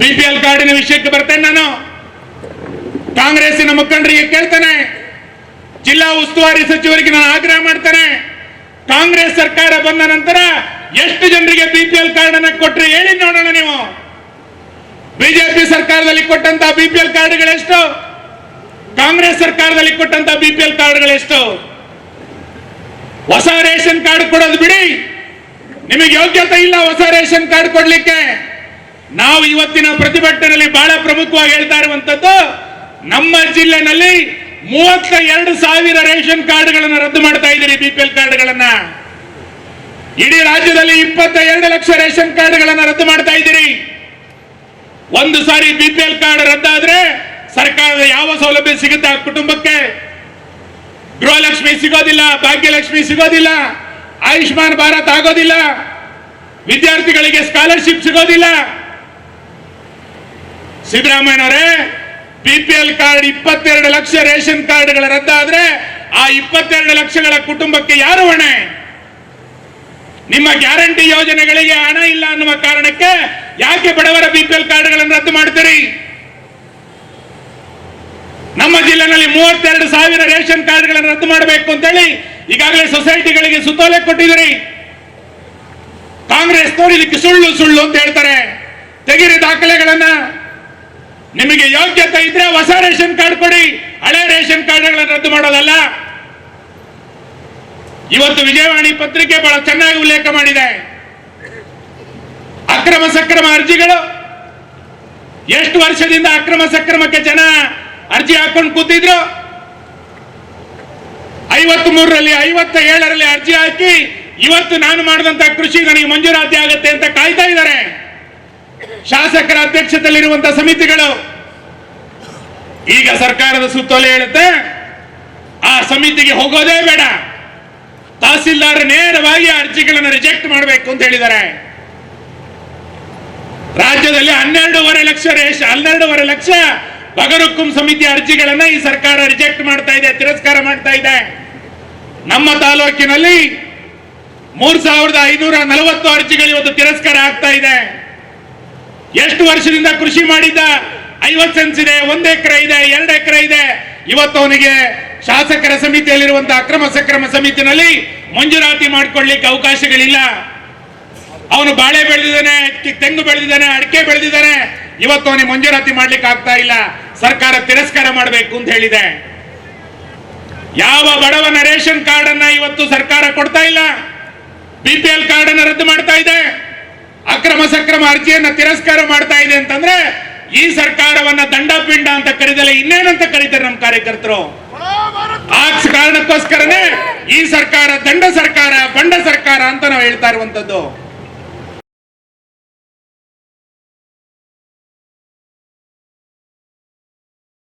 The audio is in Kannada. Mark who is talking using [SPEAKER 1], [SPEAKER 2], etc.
[SPEAKER 1] ಬಿ ಪಿ ಕಾರ್ಡಿನ ವಿಷಯಕ್ಕೆ ಬರ್ತೇನೆ ನಾನು. ಕಾಂಗ್ರೆಸ್ಸಿನ ಮುಖಂಡರಿಗೆ ಕೇಳ್ತೇನೆ. ಜಿಲ್ಲಾ ಉಸ್ತುವಾರಿ ಸಚಿವರಿಗೆ ನಾನು ಆಗ್ರಹ ಮಾಡ್ತೇನೆ. ಕಾಂಗ್ರೆಸ್ ಸರ್ಕಾರ ಬಂದ ನಂತರ ಎಷ್ಟು ಜನರಿಗೆ ಬಿಪಿಎಲ್ ಕಾರ್ಡ್ ಅನ್ನ ಕೊಟ್ಟರೆ ಹೇಳಿ ನೋಡೋಣ ನೀವು. ಬಿಜೆಪಿ ಸರ್ಕಾರದಲ್ಲಿ ಕೊಟ್ಟಂತ ಬಿಪಿಎಲ್ ಕಾರ್ಡ್ಗಳೆಷ್ಟು? ಕಾಂಗ್ರೆಸ್ ಸರ್ಕಾರದಲ್ಲಿ ಕೊಟ್ಟಂತ ಬಿಪಿಎಲ್ ಕಾರ್ಡ್ಗಳೆಷ್ಟು? ಹೊಸ ರೇಷನ್ ಕಾರ್ಡ್ ಕೊಡೋದು ಬಿಡಿ. ನಿಮಗೆ ಯೋಗ್ಯತೆ ಇಲ್ಲ ಹೊಸ ರೇಷನ್ ಕಾರ್ಡ್ ಕೊಡ್ಲಿಕ್ಕೆ. ನಾವು ಇವತ್ತಿನ ಪ್ರತಿಭಟನೆಯಲ್ಲಿ ಬಹಳ ಪ್ರಮುಖವಾಗಿ ಹೇಳ್ತಾ ಇರುವಂತದ್ದು ನಮ್ಮ ಜಿಲ್ಲೆನಲ್ಲಿ ಮೂವತ್ತ ಎರಡು ಸಾವಿರ ರೇಷನ್ ಕಾರ್ಡ್ಗಳನ್ನ ರದ್ದು ಮಾಡ್ತಾ ಇದ್ದೀರಿ ಬಿಪಿಎಲ್ ಕಾರ್ಡ್ಗಳನ್ನ. ಇಡೀ ರಾಜ್ಯದಲ್ಲಿ ಇಪ್ಪತ್ತ ಎರಡು ಲಕ್ಷ ರೇಷನ್ ಕಾರ್ಡ್ಗಳನ್ನ ರದ್ದು ಮಾಡ್ತಾ ಇದ್ದೀರಿ. ಒಂದು ಸಾರಿ ಬಿಪಿಎಲ್ ಕಾರ್ಡ್ ರದ್ದಾದ್ರೆ ಸರ್ಕಾರದ ಯಾವ ಸೌಲಭ್ಯ ಸಿಗುತ್ತೆ ಕುಟುಂಬಕ್ಕೆ? ಗೃಹಲಕ್ಷ್ಮಿ ಸಿಗೋದಿಲ್ಲ, ಭಾಗ್ಯಲಕ್ಷ್ಮಿ ಸಿಗೋದಿಲ್ಲ, ಆಯುಷ್ಮಾನ್ ಭಾರತ್ ಆಗೋದಿಲ್ಲ, ವಿದ್ಯಾರ್ಥಿಗಳಿಗೆ ಸ್ಕಾಲರ್ಶಿಪ್ ಸಿಗೋದಿಲ್ಲ. ಸಿದ್ದರಾಮಯ್ಯನವರೇ ಬಿಪಿಎಲ್ ಕಾರ್ಡ್ ಇಪ್ಪತ್ತೆರಡು ಲಕ್ಷ ರೇಷನ್ ಕಾರ್ಡ್ಗಳ ರದ್ದಾದ್ರೆ ಆ ಇಪ್ಪತ್ತೆರಡು ಲಕ್ಷಗಳ ಕುಟುಂಬಕ್ಕೆ ಯಾರು ಹೊಣೆ? ನಿಮ್ಮ ಗ್ಯಾರಂಟಿ ಯೋಜನೆಗಳಿಗೆ ಹಣ ಇಲ್ಲ ಅನ್ನುವ ಕಾರಣಕ್ಕೆ ಯಾಕೆ ಬಡವರ ಬಿಪಿಎಲ್ ಕಾರ್ಡ್ಗಳನ್ನು ರದ್ದು ಮಾಡ್ತೀರಿ? ನಮ್ಮ ಜಿಲ್ಲೆನಲ್ಲಿ ಮೂವತ್ತೆರಡು ಸಾವಿರ ರೇಷನ್ ಕಾರ್ಡ್ಗಳನ್ನು ರದ್ದು ಮಾಡಬೇಕು ಅಂತೇಳಿ ಈಗಾಗಲೇ ಸೊಸೈಟಿಗಳಿಗೆ ಸುತ್ತೋಲೆ ಕೊಟ್ಟಿದ್ದೀರಿ. ಕಾಂಗ್ರೆಸ್ ಇದಕ್ಕೆ ಸುಳ್ಳು ಸುಳ್ಳು ಅಂತ ಹೇಳ್ತಾರೆ. ತೆಗಿರಿ ದಾಖಲೆಗಳನ್ನ ನಿಮಗೆ ಯೋಗ್ಯತೆ ಇದ್ರೆ ಹೊಸ ರೇಷನ್ ಕಾರ್ಡ್ ಕೊಡಿ. ಹಳೆ ರೇಷನ್ ಕಾರ್ಡ್ಗಳನ್ನು ರದ್ದು ಮಾಡೋದಲ್ಲ. ಇವತ್ತು ವಿಜಯವಾಣಿ ಪತ್ರಿಕೆ ಬಹಳ ಚೆನ್ನಾಗಿ ಉಲ್ಲೇಖ ಮಾಡಿದೆ. ಅಕ್ರಮ ಸಕ್ರಮ ಅರ್ಜಿಗಳು. ಎಷ್ಟು ವರ್ಷದಿಂದ ಅಕ್ರಮ ಸಕ್ರಮಕ್ಕೆ ಜನ ಅರ್ಜಿ ಹಾಕೊಂಡು ಕೂತಿದ್ರು? ಐವತ್ತು ಮೂರರಲ್ಲಿ ಐವತ್ತ ಏಳರಲ್ಲಿ ಅರ್ಜಿ ಹಾಕಿ ಇವತ್ತು ನಾನು ಮಾಡಿದಂತ ಕೃಷಿ ನನಗೆ ಮಂಜೂರಾತಿ ಆಗುತ್ತೆ ಅಂತ ಕಾಯ್ತಾ ಶಾಸಕರ ಅಧ್ಯಕ್ಷತೆಯಲ್ಲಿರುವಂತಹ ಸಮಿತಿಗಳು. ಈಗ ಸರ್ಕಾರದ ಸುತ್ತೋಲೆ ಹೇಳುತ್ತೆ, ಆ ಸಮಿತಿಗೆ ಹೋಗೋದೇ ಬೇಡ. ತಹಸೀಲ್ದಾರ್ ನೇರವಾಗಿ ಅರ್ಜಿಗಳನ್ನು ರಿಜೆಕ್ಟ್ ಮಾಡಬೇಕು ಅಂತ ಹೇಳಿದ್ದಾರೆ. ರಾಜ್ಯದಲ್ಲಿ ಹನ್ನೆರಡೂವರೆ ಲಕ್ಷ ರೇಷ, ಹನ್ನೆರಡೂವರೆ ಲಕ್ಷ ಬಗರುಕುಂ ಸಮಿತಿ ಅರ್ಜಿಗಳನ್ನ ಈ ಸರ್ಕಾರ ರಿಜೆಕ್ಟ್ ಮಾಡ್ತಾ ಇದೆ, ತಿರಸ್ಕಾರ ಮಾಡ್ತಾ ಇದೆ. ನಮ್ಮ ತಾಲೂಕಿನಲ್ಲಿ ಮೂರ್ ಸಾವಿರದ ಐನೂರ ನಲವತ್ತು ಅರ್ಜಿಗಳು ಇವತ್ತು ತಿರಸ್ಕಾರ ಆಗ್ತಾ ಇದೆ. ಎಷ್ಟು ವರ್ಷದಿಂದ ಕೃಷಿ ಮಾಡಿದ್ದ? ಐವತ್ತು ಸೆನ್ಸ್ ಇದೆ, ಒಂದು ಎಕರೆ ಇದೆ, ಎರಡು ಎಕರೆ ಇದೆ. ಇವತ್ತು ಅವನಿಗೆ ಶಾಸಕರ ಸಮಿತಿಯಲ್ಲಿರುವಂತಹ ಅಕ್ರಮ ಸಕ್ರಮ ಸಮಿತಿನಲ್ಲಿ ಮಂಜೂರಾತಿ ಮಾಡ್ಕೊಳ್ಳಿಕ್ಕೆ ಅವಕಾಶಗಳಿಲ್ಲ. ಅವನು ಬಾಳೆ ಬೆಳೆದಿದ್ದಾನೆ ತೆಂಗು ಬೆಳೆದಿದ್ದಾನೆ, ಅಡಿಕೆ ಬೆಳೆದಿದ್ದಾನೆ. ಇವತ್ತು ಅವನಿಗೆ ಮಂಜೂರಾತಿ ಮಾಡ್ಲಿಕ್ಕೆ ಆಗ್ತಾ ಇಲ್ಲ. ಸರ್ಕಾರ ತಿರಸ್ಕಾರ ಮಾಡಬೇಕು ಅಂತ ಹೇಳಿದೆ. ಯಾವ ಬಡವನ ರೇಷನ್ ಕಾರ್ಡ್ ಅನ್ನ ಇವತ್ತು ಸರ್ಕಾರ ಕೊಡ್ತಾ ಇಲ್ಲ? ಬಿಪಿಎಲ್ ಕಾರ್ಡ್ ಅನ್ನ ರದ್ದು ಮಾಡ್ತಾ ಇದೆ. ಅಕ್ರಮ ಸಕ್ರಮ ಅರ್ಜಿಯನ್ನ ತಿರಸ್ಕಾರ ಮಾಡ್ತಾ ಇದೆ ಅಂತಂದ್ರೆ ಈ ಸರ್ಕಾರವನ್ನ ದಂಡಪಿಂಡ ಅಂತ ಕರೀದಲ್ಲ ಇನ್ನೇನಂತ ಕರೀತಾರೆ ನಮ್ಮ ಕಾರ್ಯಕರ್ತರು? ಆ ಕಾರಣಕ್ಕೋಸ್ಕರನೇ ಈ ಸರ್ಕಾರ ದಂಡ ಸರ್ಕಾರ, ಬಂಡ ಸರ್ಕಾರ ಅಂತ ನಾವು ಹೇಳ್ತಾ ಇರುವಂತದ್ದು.